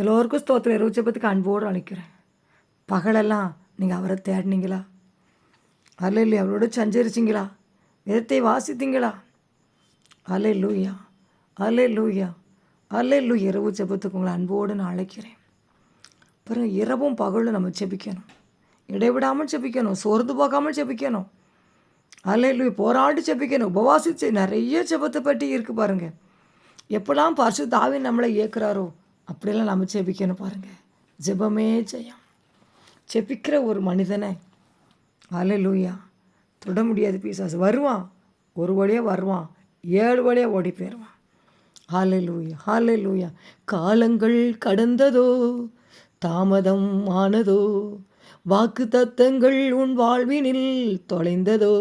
எல்லோருக்கும் ஸ்தோத்திரம். இரவு ஜெபத்துக்கு அன்போடு அழைக்கிறேன். பகலெல்லாம் நீங்கள் அவரை தேடினீங்களா? அல்ல இல்லை அவரோட சஞ்சரிச்சிங்களா? வேதத்தை வாசித்தீங்களா? அல்ல லூயா அல்ல லூயா அல்ல லூ இரவு ஜெபத்துக்கு உங்களை அன்போடு நான் அழைக்கிறேன். அப்புறம் இரவும் பகலும் நம்ம ஜெபிக்கணும். இடைவிடாமல் ஜெபிக்கணும். சோர்ந்து போகாமல் ஜெபிக்கணும். அல்ல போராடி ஜெபிக்கணும். உபவாசிச்சு நிறைய ஜெபத்தை பற்றி இருக்குது பாருங்கள் எப்பெல்லாம் பரிசு தாவி நம்மளை இயக்குறாரோ அப்படியெல்லாம் நம்ம ஜெபிக்கணும் பாருங்கள் ஜெபமே ஜெயம். ஜெபிக்கிற ஒரு மனிதனை லூயா தொட முடியாது பீசாஸ் வருவான் ஒரு வழியாக வருவான் ஏழு வழியாக ஓடி போயிடுவான் ஹாலை லூயா ஹாலை லூயா காலங்கள் கடந்ததோ தாமதம் ஆனதோ வாக்கு தத்தங்கள் உன் வாழ்வினில் தொலைந்ததோ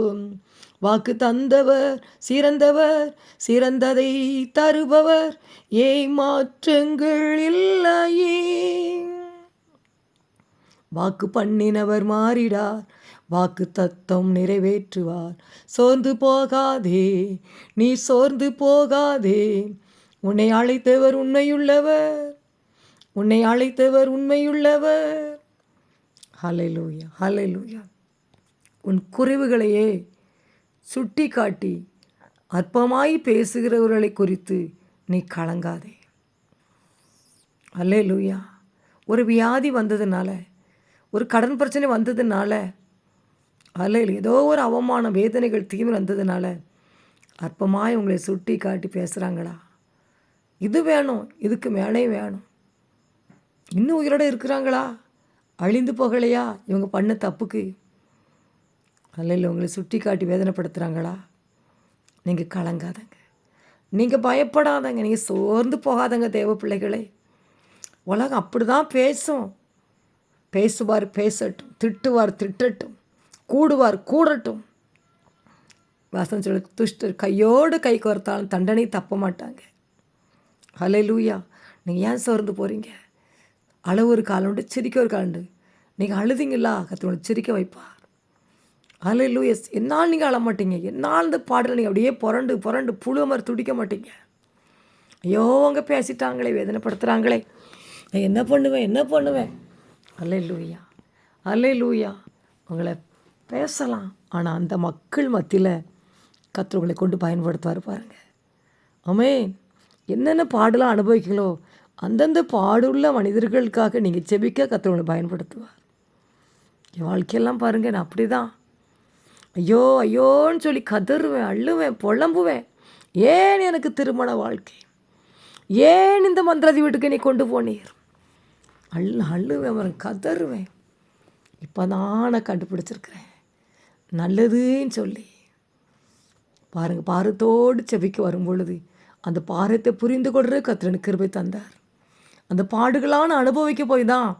வாக்கு தந்தவர் சிறந்தவர் சிறந்ததை தருபவர். ஏமாற்றங்கள் இல்லையே. வாக்கு பண்ணினவர் மாறிடார். வாக்கு தத்தம் நிறைவேற்றுவார். சோர்ந்து போகாதே நீ சோர்ந்து போகாதே. உன்னை அழைத்தவர் உண்மையுள்ளவர். உன்னை அழைத்தவர் உண்மையுள்ளவர். ஹalleluya ஹalleluya உன் குறைவுகளையே சுட்டி காட்டி அற்பமாய் பேசுகிறவர்களை குறித்து நீ கலங்காதே. அல்லேலூயா. ஒரு வியாதி வந்ததுனால ஒரு கடன் பிரச்சனை வந்ததுனால அல்ல ஏதோ ஒரு அவமான வேதனைகள் தீவிர வந்ததுனால அற்பமாய் உங்களை சுட்டி காட்டி பேசுகிறாங்களா இது வேணும் இதுக்கு மேலே வேணும். இன்னும் உயிரோட இருக்கிறாங்களா? அழிந்து போகலையா? இவங்க பண்ண தப்புக்கு? அல்ல உங்களை சுட்டி காட்டி வேதனைப்படுத்துகிறாங்களா நீங்கள் கலங்காதங்க. நீங்கள் பயப்படாதங்க. நீங்கள் சோர்ந்து போகாதங்க தேவ பிள்ளைகளே. உலகம் அப்படி தான் பேசும். பேசுவார் பேசட்டும். திட்டுவார் திட்டட்டும். கூடுவார் கூடட்டும். வாசம் சொல்ல துஷ்டர் கையோடு கை கோர்த்தாலும் தண்டனை தப்ப மாட்டாங்க ஹலே லூயா நீங்கள் ஏன் சோர்ந்து போகிறீங்க அளவு ஒரு காலம் உண்டு சிரிக்க ஒரு காலம் உண்டு. நீங்கள் அழுதிங்களா? கத்தோட சிரிக்க வைப்பா. அலை லூயஸ் என்னால் நீங்கள் அழ மாட்டீங்க என்னால் இந்த பாடல நீங்கள் அப்படியே புரண்டு புரண்டு புழு மாதிரி துடிக்க மாட்டீங்க. ஐயோ அவங்க பேசிட்டாங்களே வேதனைப்படுத்துகிறாங்களே நான் என்ன பண்ணுவேன் என்ன பண்ணுவேன்? அல்லே லூயா அலை லூயா உங்களை பேசலாம். ஆனால் அந்த மக்கள் மத்தியில் கர்த்தர் கொண்டு பயன்படுத்துவார் பாருங்க. ஆமே என்னென்ன பாடலாம் அனுபவிக்கீங்களோ அந்தந்த பாடுள்ள மனிதர்களுக்காக நீங்கள் செபிக்க கர்த்தர் பயன்படுத்துவார். என் வாழ்க்கையெல்லாம் பாருங்க நான் அப்படி தான் ஐயோ ஐயோன்னு சொல்லி கதறுவேன் அள்ளுவேன் புலம்புவேன். ஏன் எனக்கு திருமண வாழ்க்கை? ஏன் இந்த மந்திரதி வீட்டுக்கு நீ கொண்டு போனீர்? அள்ளு அள்ளுவேன் வரேன் கதறுவேன். இப்போ நான் கண்டுபிடிச்சிருக்கிறேன். நல்லதுன்னு சொல்லி. பாருங்க பாரத்தோடு செபிக்க வரும் பொழுது அந்த பாரத்தை புரிந்து கொள்கிற கத்திரன் கிருபை தந்தார். அந்த பாடுகளான அனுபவிக்க போய் தான்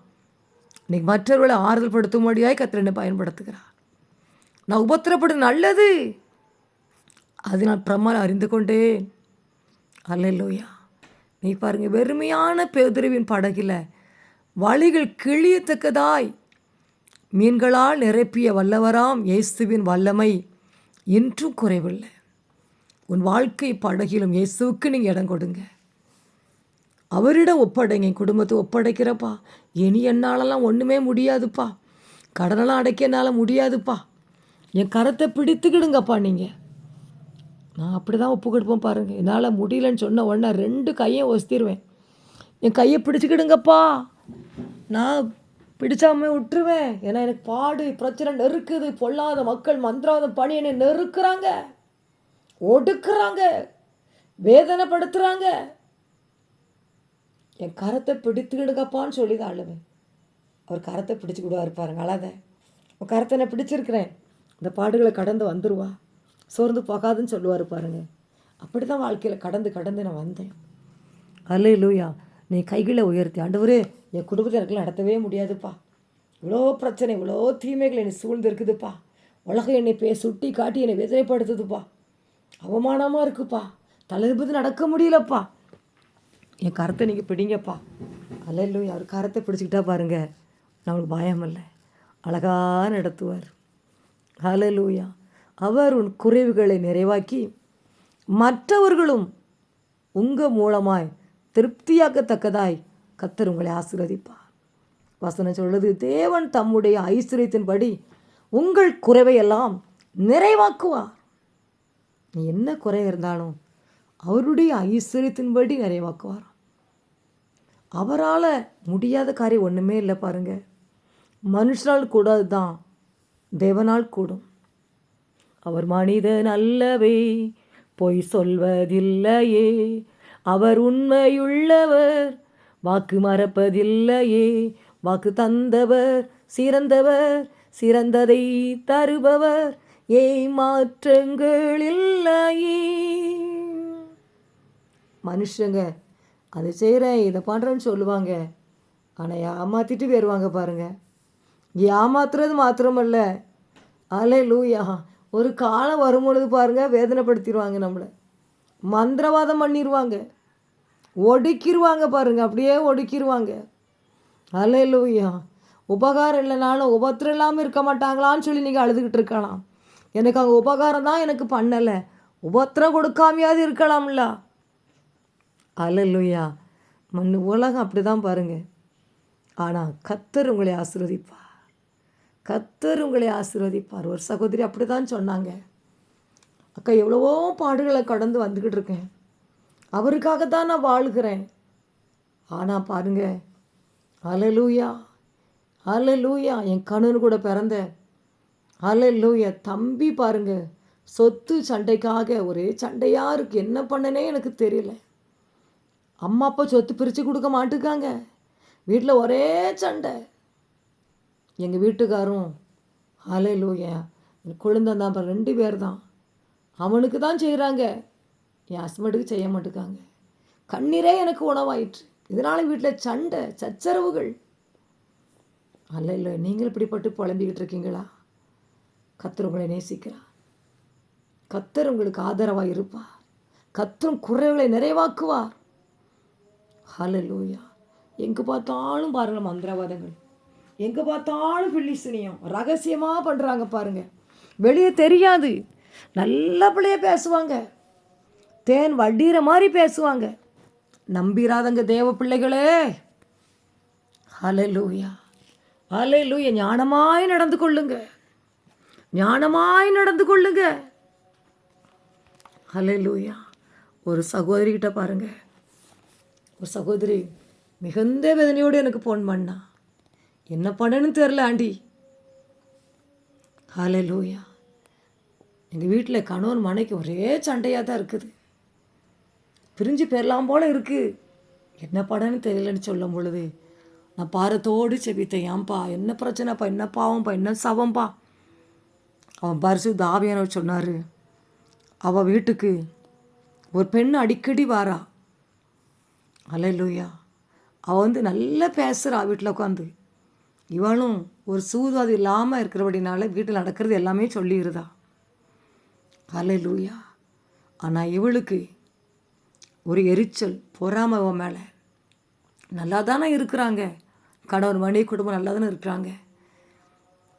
இன்னைக்கு மற்றவர்களை ஆறுதல் படுத்தும்படியாய் கத்திரனை பயன்படுத்துகிறார். நான் உபத்திரப்படு நல்லது. அது நான் பிரமாணம் அறிந்து கொண்டேன். அல்லையா நீ பாருங்கள் வெறுமையான பேதுருவின் படகில் வழிகள் கிழியத்தக்கதாய். மீன்களால் நிரப்பிய வல்லவராம் இயேசுவின் வல்லமை என்றும் குறைவில்லை. உன் வாழ்க்கை படகிலும் இயேசுவுக்கு நீங்கள் இடம் கொடுங்க. அவரிடம் ஒப்படைங்க என் குடும்பத்தை ஒப்படைக்கிறப்பா. இனி என்னாலலாம் ஒன்றுமே முடியாதுப்பா. கடனெல்லாம் அடைக்க என்னால் முடியாதுப்பா. என் கரத்தை பிடித்துக்கிடுங்கப்பா நீங்கள் நான் அப்படி தான் ஒப்பு கொடுப்பேன் பாருங்கள் என்னால் முடியலன்னு சொன்ன உடனே ரெண்டு கையும் ஒஸ்திருவேன் என் கையை பிடிச்சிக்கிடுங்கப்பா. நான் பிடிச்சாம விட்டுருவேன். ஏன்னா எனக்கு பாடு பிரச்சனை நெருக்குது. பொல்லாத மக்கள் மந்திராத பணி என்னை நெருக்கிறாங்க. ஒடுக்குறாங்க. வேதனைப்படுத்துகிறாங்க என் கரத்தை பிடித்துக்கிடுங்கப்பான்னு சொல்லி தான் அழுவேன். அவர் கரத்தை பிடிச்சி விடுவார் பாருங்க அழாத. உன் கரத்தை நான் பிடிச்சிருக்கிறேன். இந்த பாடுகளை கடந்து வந்துடுவா சோர்ந்து போகாதுன்னு சொல்லுவார் பாருங்க. அப்படி தான் வாழ்க்கையில் கடந்து கடந்து நான் வந்தேன். அல்ல லூயா நீ கைகளை உயர்த்தி. ஆண்டவரே என் குடும்பத்தில் நடத்தவே முடியாதுப்பா. இவ்வளோ பிரச்சனை இவ்வளோ தீமைகள் என்னை சூழ்ந்து இருக்குதுப்பா உலகம் என்னை பே சுட்டி காட்டி என்னை வேதனைப்படுத்துதுப்பா. அவமானமாக இருக்குப்பா. தலைபதி நடக்க முடியலப்பா. என் கரத்தை நீங்கள் பிடிங்கப்பா. அல்ல அவர் கரத்தை பிடிச்சிக்கிட்டா பாருங்கள் நம்மளுக்கு பயம் இல்லை அழகாக நடத்துவார். ஹலலூயா அவர் உன் குறைவுகளை நிறைவாக்கி மற்றவர்களும் உங்கள் மூலமாய் திருப்தியாக்கத்தக்கதாய் கத்தர் உங்களை ஆசீர்வதிப்பார். வசனம் சொல்வது தேவன் தம்முடைய ஐஸ்வர்யத்தின்படி உங்கள் குறைவையெல்லாம் நிறைவாக்குவார். நீ என்ன குறை இருந்தாலும் அவருடைய ஐஸ்வர்யத்தின்படி நிறைவாக்குவார். அவரால் முடியாத காரியம் ஒன்றுமே இல்லை பாருங்கள் மனுஷனால் கூடாது தான் தேவனால் கூடும். அவர் மனிதன் அல்லவே பொய் சொல்வதில்லையே. அவர் உண்மையுள்ளவர் வாக்கு மறப்பதில்லையே. வாக்கு தந்தவர் சிறந்தவர் சிறந்ததை தருபவர். ஏமாற்றங்கள் இல்லையே. மனுஷங்க அதை செய்கிறேன் இதை பண்ணுறேன்னு சொல்லுவாங்க. ஆனால் ஏமாற்றிட்டு வருவாங்க பாருங்கள் ஏமாத்துறது மாத்திரமல்ல. அலே லூயா ஒரு காலம் வரும் பொழுது பாருங்க வேதனைப்படுத்திடுவாங்க நம்மளை. மந்திரவாதம் பண்ணிடுவாங்க ஒடுக்கிடுவாங்க பாருங்கள் அப்படியே ஒடுக்கிடுவாங்க அலே லூயா உபகாரம் இல்லைனாலும் உபத்திரம் இல்லாமல் இருக்க மாட்டாங்களான்னு சொல்லி நீங்கள் அழுதுகிட்டு இருக்கலாம். எனக்கு அவங்க உபகாரம் தான் எனக்கு பண்ணலை. உபத்திரம் கொடுக்காமையாவது இருக்கலாம்ல. அலல்லுயா மண் உலகம் அப்படி தான் பாருங்கள் ஆனால் கத்தர் உங்களை ஆசீர்வதிப்பார். கத்தர் உங்களை ஆசீர்வதிப்பார். ஒரு சகோதரி அப்படி தான் சொன்னாங்க. அக்கா எவ்வளவோ பாடுகளை கடந்து வந்துக்கிட்டு இருக்கேன். அவருக்காக தான் நான் வாழ்கிறேன். ஆனால் பாருங்க அலலூயா அலலூயா என் கணவன் கூட பிறந்த அலலூயா தம்பி பாருங்க சொத்து சண்டைக்காக ஒரே சண்டையாக இருக்குது என்ன பண்ணனே எனக்கு தெரியல. அம்மா அப்பா சொத்து பிரித்து கொடுக்க மாட்டுக்காங்க. வீட்டில் ஒரே சண்டை. எங்கள் வீட்டுக்காரும் அலே லூயா குழந்தை தான் பாரு, ரெண்டு பேர் தான் அவனுக்கு தான் செய்கிறாங்க என் ஹஸ்பண்டுக்கு செய்ய மாட்டேக்காங்க. கண்ணீரே எனக்கு உணவாயிற்று. இதனால் வீட்டில் சண்டை சச்சரவுகள். அல்ல இல்லை நீங்கள் இப்படிப்பட்டு புலம்பிக்கிட்டு இருக்கீங்களா? கத்தர் உங்களை நேசிக்கிறா கத்தர் உங்களுக்கு ஆதரவாக இருப்பார். கத்தரும் குறைவுகளை நிறைவாக்குவார். ஹலலூயா எங்கே பார்த்தாலும் பாருங்கள் மந்திரவாதங்கள். எங்கே பார்த்தாலும் பில்லிஸ்தீனியம் ரகசியமாக பண்ணுறாங்க பாருங்கள் வெளியே தெரியாது. நல்லபடியாக பேசுவாங்க. தேன் வடிகிற மாதிரி பேசுவாங்க. நம்பிராதங்க தேவ பிள்ளைகளே. அலை ஹalleluya. ஞானமாய் நடந்து கொள்ளுங்க. ஞானமாய் நடந்து கொள்ளுங்க. ஹalleluya. ஒரு சகோதரி கிட்ட பாருங்க. ஒரு சகோதரி மிகுந்த வேதனையோடு எனக்கு ஃபோன் பண்ணா. என்ன பண்ணணும்னு தெரில ஆண்டி. லூயா எங்கள் வீட்டில் கணவன் மனைக்கு ஒரே சண்டையாக தான் இருக்குது. பிரிஞ்சு பெறலாம் போல் இருக்குது என்ன படம்னு தெரியலன்னு சொல்லும் பொழுது நான் பாரத்தோடு செபித்தேன் ஏன்பா என்ன பிரச்சனைப்பா என்ன பாவம்ப்பா என்ன சவம்பா? அவன் பரிசு தாவியானவர் சொன்னார் அவள் வீட்டுக்கு ஒரு பெண் அடிக்கடி வாரா. அலையலூயா அவள் வந்து நல்லா பேசுகிறா வீட்டில் உட்காந்து இவளும் ஒரு சூதுவாது இல்லாமல் இருக்கிறபடினால வீட்டில் நடக்கிறது எல்லாமே சொல்லிடுதா அலையலூயா ஆனால் இவளுக்கு ஒரு எரிச்சல் பொறாமை இவன் மேலே. நல்லா தானே இருக்கிறாங்க. கணவர் மனைவி குடும்பம் நல்லா தானே இருக்கிறாங்க.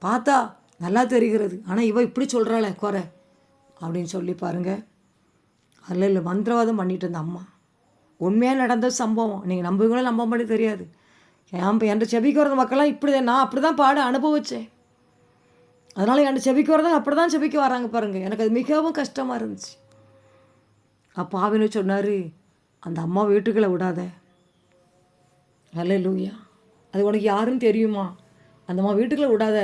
பார்த்தா நல்லா தெரிகிறது. ஆனால் இவ இப்படி சொல்கிறாளே குறை. அப்படின்னு சொல்லி பாருங்கள் அதில் இல்லை மந்திரவாதம் பண்ணிட்டு இருந்த அம்மா. உண்மையாக நடந்த சம்பவம். நீங்கள் நம்புவீங்களோ நம்ப மாட்டே தெரியாது. என் என்கிட்ட செபிக்கு மக்கள்லாம் இப்படி தான் நான் அப்படி தான் பாட அனுபவிச்சேன். அதனால் என் செபிக்கு வரது அப்படி தான் செபிக்க வராங்க பாருங்கள் எனக்கு அது மிகவும் கஷ்டமாக இருந்துச்சு. அப்போ ஆவினு சொன்னார் அந்த அம்மா வீட்டுக்குள்ளே விடாத. அல்ல லூயா அது உனக்கு யாருன்னு தெரியுமா? அந்த அம்மா வீட்டுக்குள்ளே விடாத.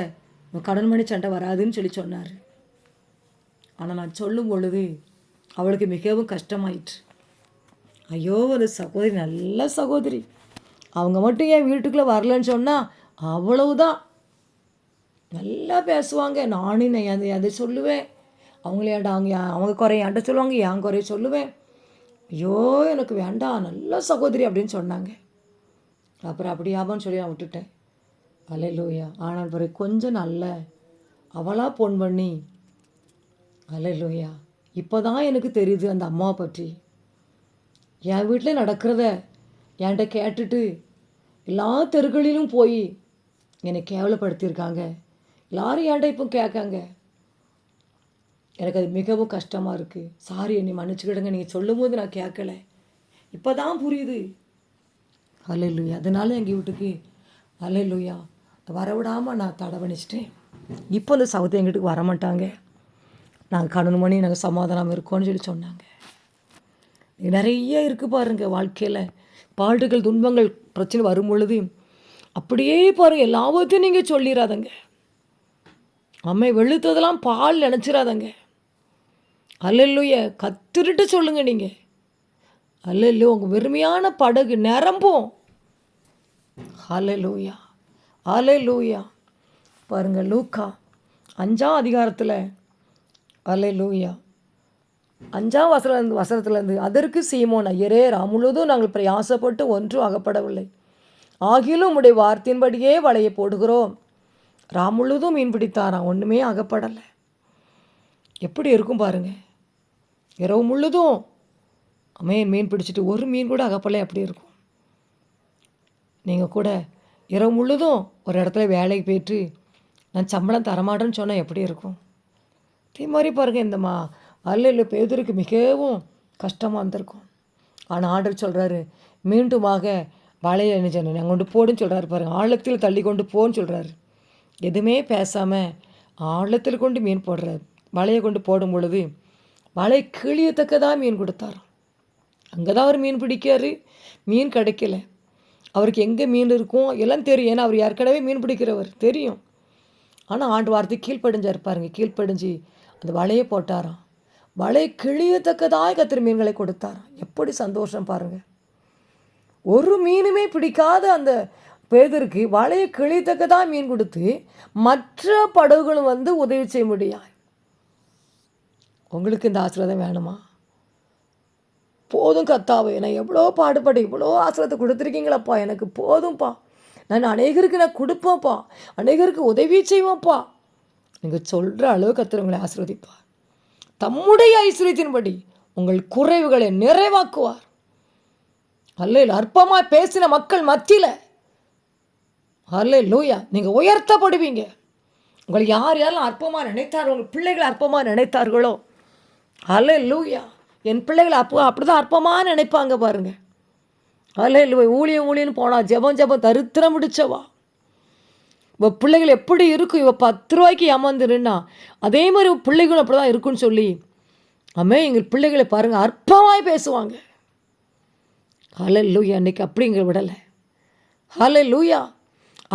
கடன் மணி சண்டை வராதுன்னு சொல்லி சொன்னார். ஆனால் நான் சொல்லும் பொழுது அவளுக்கு மிகவும் கஷ்டமாயிற்று. ஐயோ ஒரு சகோதரி நல்ல சகோதரி. அவங்க மட்டும் ஏன் வீட்டுக்குள்ளே வரலன்னு சொன்னால் அவ்வளவுதான். நல்லா பேசுவாங்க. நானும் நான் அதை அதை சொல்லுவேன். அவங்களே அவங்க அவங்க குறைய என்கிட்ட சொல்லுவாங்க என் குறைய சொல்லுவேன். ஐயோ எனக்கு வேண்டாம் நல்ல சகோதரி அப்படின்னு சொன்னாங்க. அப்புறம் அப்படியாபான்னு சொல்லி நான் விட்டுட்டேன். அலையிலோயா ஆனால் பிறகு கொஞ்சம் நல்ல அவளாக ஃபோன் பண்ணி அலையிலோயா இப்போ தான் எனக்கு தெரியுது அந்த அம்மாவை பற்றி. என் வீட்டில் நடக்கிறத என்கிட்ட கேட்டுட்டு எல்லா தெருக்களிலும் போய் என்னை கேவலப்படுத்தியிருக்காங்க. எல்லாரும் ஏன்டா இப்போ கேட்காங்க. எனக்கு அது மிகவும் கஷ்டமாக இருக்குது சாரி என்னை மன்னிச்சுக்கிடுங்க. நீங்கள் சொல்லும்போது நான் கேட்கலை. இப்போ தான் புரியுது. அலையிலுயா அதனால எங்கள் வீட்டுக்கு அலையிலுயா வரவிடாமல் நான் தடை இப்போ இந்த சவுத்து எங்கள் வீட்டுக்கு வரமாட்டாங்க. நாங்கள் கணவன் மணி நாங்கள் சமாதானம் இருக்கோம்னு சொல்லி சொன்னாங்க. நிறைய இருக்குது பாருங்கள் வாழ்க்கையில். பாடுகள் துன்பங்கள் பிரச்சனை வரும் பொழுது அப்படியே பாருங்கள் எல்லாவற்றையும் நீங்கள் சொல்லிடாதங்க அம்மை வெளுத்ததெல்லாம் பால் நினச்சிடாதங்க அல்லல்லுய கத்துருட்டு சொல்லுங்கள் நீங்கள் அல்லல்லு உங்கள் வெறுமையான படகு நிரம்பும். அலலூயா அலலூயா பாருங்க லூக்கா அஞ்சாம் அதிகாரத்தில் அலலூயா அஞ்சாம் வசனம் வசனத்திலிருந்து அதற்கு சீமோன் ஐயரே முழுதும் நாங்கள் பிரயாசப்பட்டு ஒன்றும் அகப்படவில்லை. ஆகிலும் உடைய வார்த்தையின்படியே வலையை போடுகிறோம். ராம் மீன் பிடித்தாராம் ஒன்றுமே அகப்படலை. எப்படி இருக்கும் பாருங்க. இரவு முழுதும் மீன் மீன் பிடிச்சிட்டு ஒரு மீன் கூட அகப்பலை அப்படி இருக்கும்? நீங்கள் கூட இரவு முழுதும் ஒரு இடத்துல வேலைக்கு போயிட்டு நான் சம்பளம் தரமாட்டேன்னு சொன்னால் எப்படி இருக்கும்? அதே மாதிரி பாருங்கள் இந்த மா அல்ல பேதருக்கு மிகவும் கஷ்டமாக இருந்திருக்கும். ஆனால் ஆர்டர் சொல்கிறாரு மீண்டுமாக வலையை என்ன நாங்கள் கொண்டு போடுன்னு சொல்கிறாரு பாருங்கள் ஆழத்தில் தள்ளி கொண்டு போன்னு சொல்கிறாரு எதுவுமே பேசாமல் ஆழத்தில் கொண்டு மீன் போடுறாரு. வலையை கொண்டு போடும் பொழுது வலை கிழியத்தக்கதாக மீன் கொடுத்தாராம். அங்கே தான் அவர் மீன் பிடிக்காரு. மீன் கிடைக்கல. அவருக்கு எங்கே மீன் இருக்கும்? எல்லாம் தெரியும். ஏன்னா அவர் ஏற்கனவே மீன் பிடிக்கிறவர். தெரியும். ஆனால் ஆண்டு வார்த்தை கீழ்ப்படிஞ்சார் பாருங்க. கீழ்ப்படிஞ்சு அந்த வலையை போட்டாராம். வலை கிழியத்தக்கதாய் கத்திர மீன்களை கொடுத்தார். எப்படி சந்தோஷம் பாருங்கள் ஒரு மீனுமே பிடிக்காத அந்த பேதருக்கு வலையை கிழியத்தக்கதாக மீன் கொடுத்து மற்ற படகுகளும் வந்து உதவி செய்ய முடியாது. உங்களுக்கு இந்த ஆசீர்வாதம் வேணுமா? போதும் கத்தாவே நான் எவ்வளோ பாடுபட்டு இவ்வளோ ஆசிரியத்தை கொடுத்துருக்கீங்களப்பா? எனக்கு போதும்ப்பா நான் அநேகருக்கு நான் கொடுப்பேன்ப்பா. அநேகருக்கு உதவி செய்வேன்ப்பா. நீங்கள் சொல்கிற அளவு கத்துறவங்களை ஆசீர்வதிப்பார். தம்முடைய ஐஸ்வர்யத்தின்படி உங்கள் குறைவுகளை நிறைவாக்குவார். அல்ல அற்பமாக பேசின மக்கள் மத்தியில் அல்ல லூயா நீங்கள் உயர்த்தப்படுவீங்க. உங்களை யார் யாரெல்லாம் அற்பமாக நினைத்தார்கள் உங்கள் பிள்ளைகளை அற்பமாக நினைத்தார்களோ அல்ல லூயா என் பிள்ளைகளை அப்போ அப்படி தான் அற்பமாக நினைப்பாங்க பாருங்கள் அல்ல இல்லை ஊழியம் ஊழியன்னு போனால் ஜெபம் ஜெபம் தரித்திரம் முடிச்சவா? இவ பிள்ளைகள் எப்படி இருக்கும்? இவ பத்து ரூபாய்க்கு ஏமாந்துருன்னா அதே மாதிரி பிள்ளைகளும் அப்படி தான் இருக்குன்னு சொல்லி அம்மே எங்கள் பிள்ளைகளை பாருங்கள் அற்பமாய் பேசுவாங்க. ஹலை லூயா அன்னைக்கு அப்படிங்கிற விடலை. ஹலை லூயா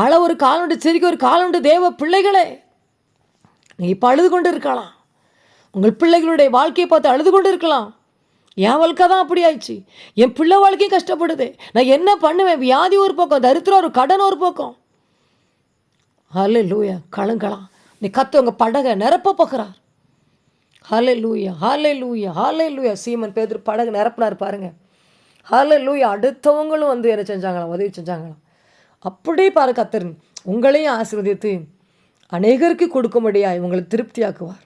அள ஒரு காலுண்டு சிரிக்க ஒரு காலுண்டு தேவ பிள்ளைகளே. நீ இப்போ அழுது கொண்டு இருக்கலாம். உங்கள் பிள்ளைகளுடைய வாழ்க்கையை பார்த்து அழுது கொண்டு இருக்கலாம். என் வாழ்க்கை தான் அப்படி ஆயிடுச்சு. என் பிள்ளை வாழ்க்கையும் கஷ்டப்படுது. நான் என்ன பண்ணுவேன்? வியாதி ஒரு பக்கம் தரித்திரம் ஒரு கடன் ஒரு பக்கம். ஹலே லூயா கழுங்களா நீ கத்து உங்கள் படகை நிரப்ப போகிறார். ஹலே லூயா ஹாலே லூயா ஹாலே லூயா சீமன் பேதர் படகு நிரப்பினார் பாருங்கள் ஹலே லூயா அடுத்தவங்களும் வந்து என்ன செஞ்சாங்களாம்? உதவி செஞ்சாங்களாம். அப்படியே பாரு கத்தர் உங்களையும் ஆசீர்வதித்து அநேகருக்கு கொடுக்கும்படியாய் உங்களை திருப்தியாக்குவார்.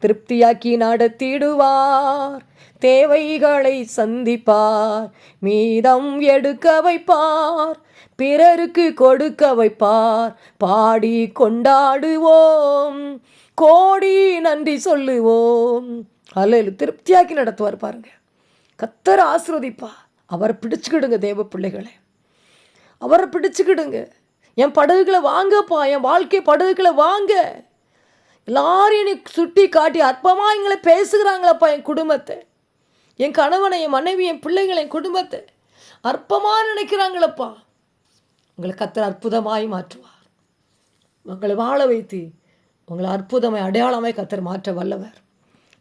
திருப்தியாக்கி நடத்திடுவார். தேவைகளை சந்திப்பார். மீதம் எடுக்க வைப்பார். பிறருக்கு கொடுக்க வைப்பார். பாடி கொண்டாடுவோம். கோடி நன்றி சொல்லுவோம். அல்ல திருப்தியாக்கி நடத்துவார் பாருங்க. கத்தர் ஆசிர்வதிப்பா. அவரை பிடிச்சுக்கிடுங்க தேவ பிள்ளைகளை. அவரை பிடிச்சுக்கிடுங்க. என் படகுகளை வாங்கப்பா. என் வாழ்க்கை படகுகளை வாங்க. எல்லாரும் என்னை சுட்டி காட்டி அற்பமாக எங்களை பேசுகிறாங்களப்பா என் குடும்பத்தை. என் கணவனை என் மனைவி என் பிள்ளைகளை என் குடும்பத்தை. அற்பமாக நினைக்கிறாங்களப்பா. உங்களை கத்தர் அற்புதமாய் மாற்றுவார். உங்களை வாழ வைத்து உங்களை அற்புதமாய் அடையாளமாய் கத்தர் மாற்ற வல்லவர்.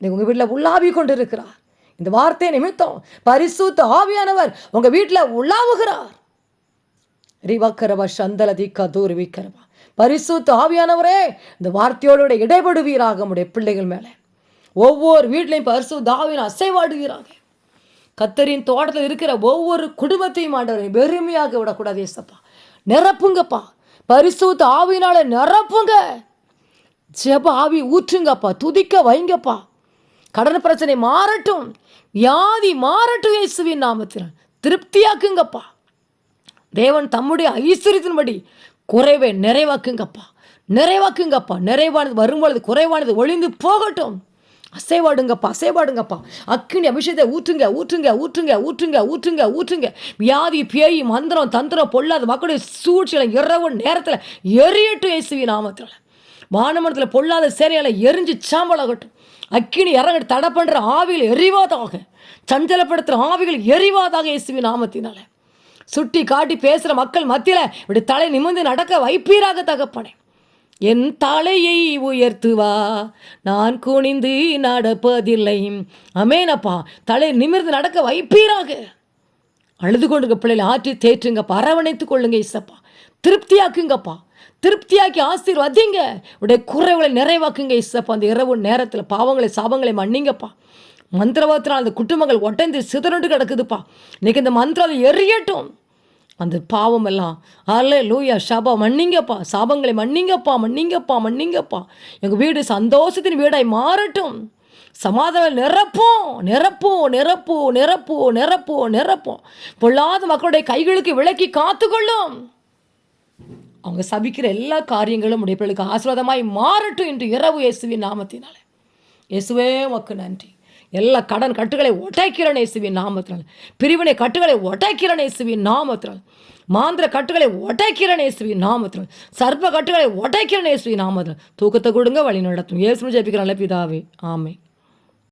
நீங்கள் உங்கள் வீட்டில் உள்ளாவி கொண்டு இருக்கிறார் இந்த வார்த்தை நிமித்தம் பரிசுத்த ஆவியானவர் உங்கள் வீட்டில் உள்ளாவுகிறார். ரிவக்கரவ சந்தலதி கதூர் விக்கரவா. பரிசுத்த ஆவியானவரே இந்த வார்த்தையோட இடைபடுவீராக நம்முடைய பிள்ளைகள் மேலே. ஒவ்வொரு வீட்லையும் பரிசுத்த ஆவியான அசைவாடுகிறாங்க கத்தரின் தோட்டத்தில் இருக்கிற ஒவ்வொரு குடும்பத்தையும் ஆண்டவரை வெறுமையாக விடக்கூடாது ஏசப்பா. நிரப்புங்கப்பா. பரிசுத்த ஆவினால நிரப்புங்க. ஜெப ஆவி ஊற்றுங்கப்பா. துதிக்க வைங்கப்பா. கடன் பிரச்சனை மாறட்டும். வியாதி மாறட்டும் இயேசுவின் நாமத்தில். திருப்தியாக்குங்கப்பா. தேவன் தம்முடைய ஐஸ்வர்யத்தின்படி குறைவை நிறைவாக்குங்கப்பா. நிறைவாக்குங்கப்பா. நிறைவானது வரும்பொழுது குறைவானது ஒளிந்து போகட்டும். அசைவாடுங்கப்பா அசைவாடுங்கப்பா. அக்கினி அபிஷேகத்தை ஊற்றுங்க ஊற்றுங்க ஊற்றுங்க ஊற்றுங்க ஊற்றுங்க ஊற்றுங்க. வியாதி பேய் மந்திரம் தந்திரம் பொல்லாத மக்களுடைய சூழ்ச்சியில் இரவு நேரத்தில் எரியட்டும் இயேசுவி நாமத்தில். வானமரத்தில் பொல்லாத சேனையால் எரிஞ்சு சாம்பலாகட்டும். அக்கினி இறங்கி தடை பண்ணுற ஆவிகள் எரிவாதாக. சஞ்சலப்படுத்துகிற ஆவிகள் எரிவாதாக இயேசுவி நாமத்தினால. சுட்டி காட்டி பேசுகிற மக்கள் மத்தியில் இப்படி தலை நிமிர்ந்து நடக்க வைப்பீராக தகப்பனே. என் தலையை உயர்த்துவா. நான் குனிந்து நடப்பதில்லை. அமேனப்பா தலை நிமிர்ந்து நடக்க வைப்பீராக. அழுது கொண்டுங்க பிள்ளைகளை ஆற்றி தேற்றுங்கப்பா அரவணைத்து கொள்ளுங்க இசப்பா திருப்தியாக்குங்கப்பா. திருப்தியாக்கி ஆசீர்வதிங்க. உடைய குறைவுகளை நிறைவாக்குங்க இசப்பா அந்த இரவு நேரத்தில் பாவங்களை சாபங்களை மன்னிங்கப்பா. மந்திரவாதத்தினால் அந்த குடும்பங்கள் ஒட்டைந்து சிதறண்டு கிடக்குதுப்பா. இன்றைக்கி இந்த மந்திரம் எரியட்டும். அந்த பாவம் எல்லாம் அல்ல லூயா ஷபா மன்னிங்கப்பா சாபங்களை மன்னிங்கப்பா மன்னிங்கப்பா மன்னிங்கப்பா. எங்கள் வீடு சந்தோஷத்தின் வீடாய் மாறட்டும். சமாதானம் நிரப்போம் நிரப்போம் நிரப்போம் நிரப்போம் நிரப்போம் நிரப்போம். பொல்லாத மக்களுடைய கைகளுக்கு விலக்கி காத்துக்கொள்ளும். அவங்க சபிக்கிற எல்லா காரியங்களும் உடைய பிள்ளைகளுக்கு ஆசீர்வாதமாய் மாறட்டும் என்று இரவு இயேசுவின் நாமத்தினால. இயேசுவே மக்கு நன்றி. எல்லா கடன் கட்டுகளை ஒட்டைக்கிறன் இயேசுவின் நாமத்தினால். பிரிவினை கட்டுகளை ஒட்டைக்கிறன் இயேசுவின் நாமத்தினால். மாந்திர கட்டுகளை ஒட்டைக்கிறன் இயேசுவின் நாமத்தினால். சர்ப்ப கட்டுகளை ஒட்டைக்கிறன் இயேசுவின் நாமத்தினால். தூக்கத்தை கொடுங்க வழி நடத்தும். இயேசுன்னு ஜெபிக்கிறான்ல பிதாவே. ஆமை